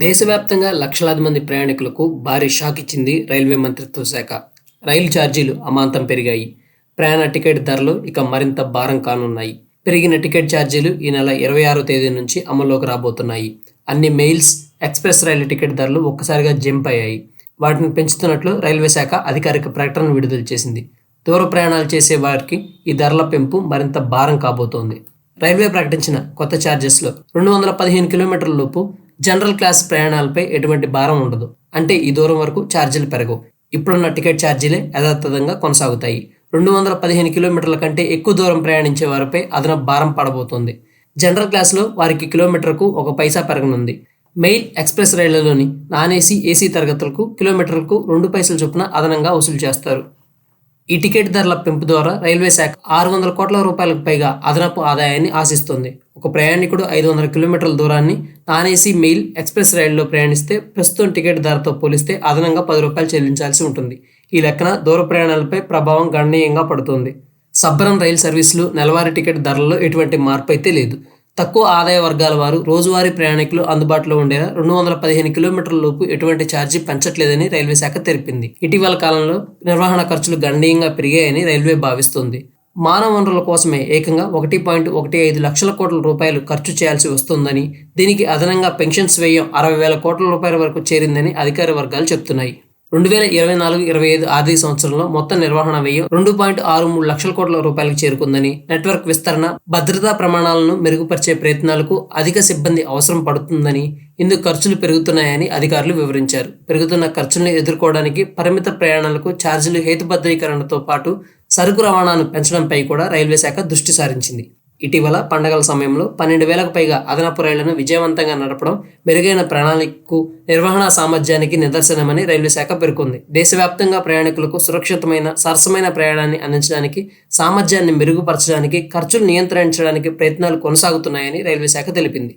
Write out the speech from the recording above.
దేశవ్యాప్తంగా లక్షలాది మంది ప్రయాణికులకు భారీ షాక్ ఇచ్చింది రైల్వే మంత్రిత్వ శాఖ. రైలు ఛార్జీలు అమాంతం పెరిగాయి. ప్రయాణ టికెట్ ధరలు ఇక మరింత భారం కానున్నాయి. పెరిగిన టికెట్ ఛార్జీలు ఈ నెల ఇరవై ఆరో తేదీ నుంచి అమల్లోకి రాబోతున్నాయి. అన్ని మెయిల్స్ ఎక్స్ప్రెస్ రైలు టికెట్ ధరలు ఒక్కసారిగా జంప్ అయ్యాయి. వాటిని పెంచుతున్నట్లు రైల్వే శాఖ అధికారిక ప్రకటన విడుదల చేసింది. దూర ప్రయాణాలు చేసే వారికి ఈ ధరల పెంపు మరింత భారం కాబోతోంది. రైల్వే ప్రకటించిన కొత్త ఛార్జెస్లో రెండు వందల పదిహేను కిలోమీటర్ల లోపు జనరల్ క్లాస్ ప్రయాణాలపై ఎటువంటి భారం ఉండదు. అంటే ఈ దూరం వరకు ఛార్జీలు పెరగవు. ఇప్పుడున్న టికెట్ ఛార్జీలే యథాతథంగా కొనసాగుతాయి. రెండు వందల పదిహేను కిలోమీటర్ల కంటే ఎక్కువ దూరం ప్రయాణించే వారిపై అదనపు భారం పడబోతోంది. జనరల్ క్లాస్లో వారికి కిలోమీటర్కు ఒక పైసా పెరగనుంది. మెయిల్ ఎక్స్ప్రెస్ రైళ్ళలోని నాన్ ఏసీ ఏసీ తరగతులకు కిలోమీటర్కు రెండు పైసల చొప్పున అదనంగా వసూలు చేస్తారు. ఈ టికెట్ ధరల పెంపు ద్వారా రైల్వే శాఖ ఆరు వందల కోట్ల రూపాయలకు పైగా అదనపు ఆదాయాన్ని ఆశిస్తుంది. ఒక ప్రయాణికుడు ఐదు వందల కిలోమీటర్ల దూరాన్ని నాన్ ఏసీ మెయిల్ ఎక్స్ప్రెస్ రైల్లో ప్రయాణిస్తే ప్రస్తుతం టికెట్ ధరతో పోలిస్తే అదనంగా పది రూపాయలు చెల్లించాల్సి ఉంటుంది. ఈ లెక్కన దూర ప్రయాణాలపై ప్రభావం గణనీయంగా పడుతుంది. సబ్బరం రైలు సర్వీసులు నెలవారీ టికెట్ ధరల్లో ఎటువంటి మార్పు అయితే లేదు. తక్కువ ఆదాయ వర్గాల వారు రోజువారీ ప్రయాణికులు అందుబాటులో ఉండేలా రెండు వందల పదిహేను కిలోమీటర్ల లోపు ఎటువంటి ఛార్జీ పెంచట్లేదని రైల్వే శాఖ తెలిపింది. ఇటీవల కాలంలో నిర్వహణ ఖర్చులు గణనీయంగా పెరిగాయని రైల్వే భావిస్తోంది. మానవ వనరుల కోసమే ఏకంగా ఒకటి పాయింట్ ఒకటి ఐదు లక్షల కోట్ల రూపాయలు ఖర్చు చేయాల్సి వస్తుందని దీనికి అదనంగా పెన్షన్స్ వ్యయం అరవై వేల కోట్ల రూపాయల వరకు చేరిందని అధికార వర్గాలు చెప్తున్నాయి. రెండు వేల ఇరవై నాలుగు ఇరవై ఐదు ఆర్థిక సంవత్సరంలో మొత్తం నిర్వహణ వ్యయం రెండు పాయింట్ ఆరు మూడు లక్షల కోట్ల రూపాయలకు చేరుకుందని నెట్వర్క్ విస్తరణ భద్రతా ప్రమాణాలను మెరుగుపరిచే ప్రయత్నాలకు అధిక సిబ్బంది అవసరం పడుతుందని ఇందుకు ఖర్చులు పెరుగుతున్నాయని అధికారులు వివరించారు. పెరుగుతున్న ఖర్చులను ఎదుర్కోవడానికి పరిమిత ప్రయాణాలకు ఛార్జీలు హేతుబద్ధీకరణతో పాటు సరుకు రవాణాను పెంచడంపై కూడా రైల్వే శాఖ దృష్టి సారించింది. ఇటీవల పండగల సమయంలో పన్నెండు వేలకు పైగా అదనపు రైళ్ళను విజయవంతంగా నడపడం మెరుగైన ప్రణాళికకు నిర్వహణ సామర్థ్యానికి నిదర్శనమని రైల్వే శాఖ పేర్కొంది. దేశవ్యాప్తంగా ప్రయాణికులకు సురక్షితమైన సరసమైన ప్రయాణాన్ని అందించడానికి సామర్థ్యాన్ని మెరుగుపరచడానికి ఖర్చులు నియంత్రించడానికి ప్రయత్నాలు కొనసాగుతున్నాయని రైల్వే శాఖ తెలిపింది.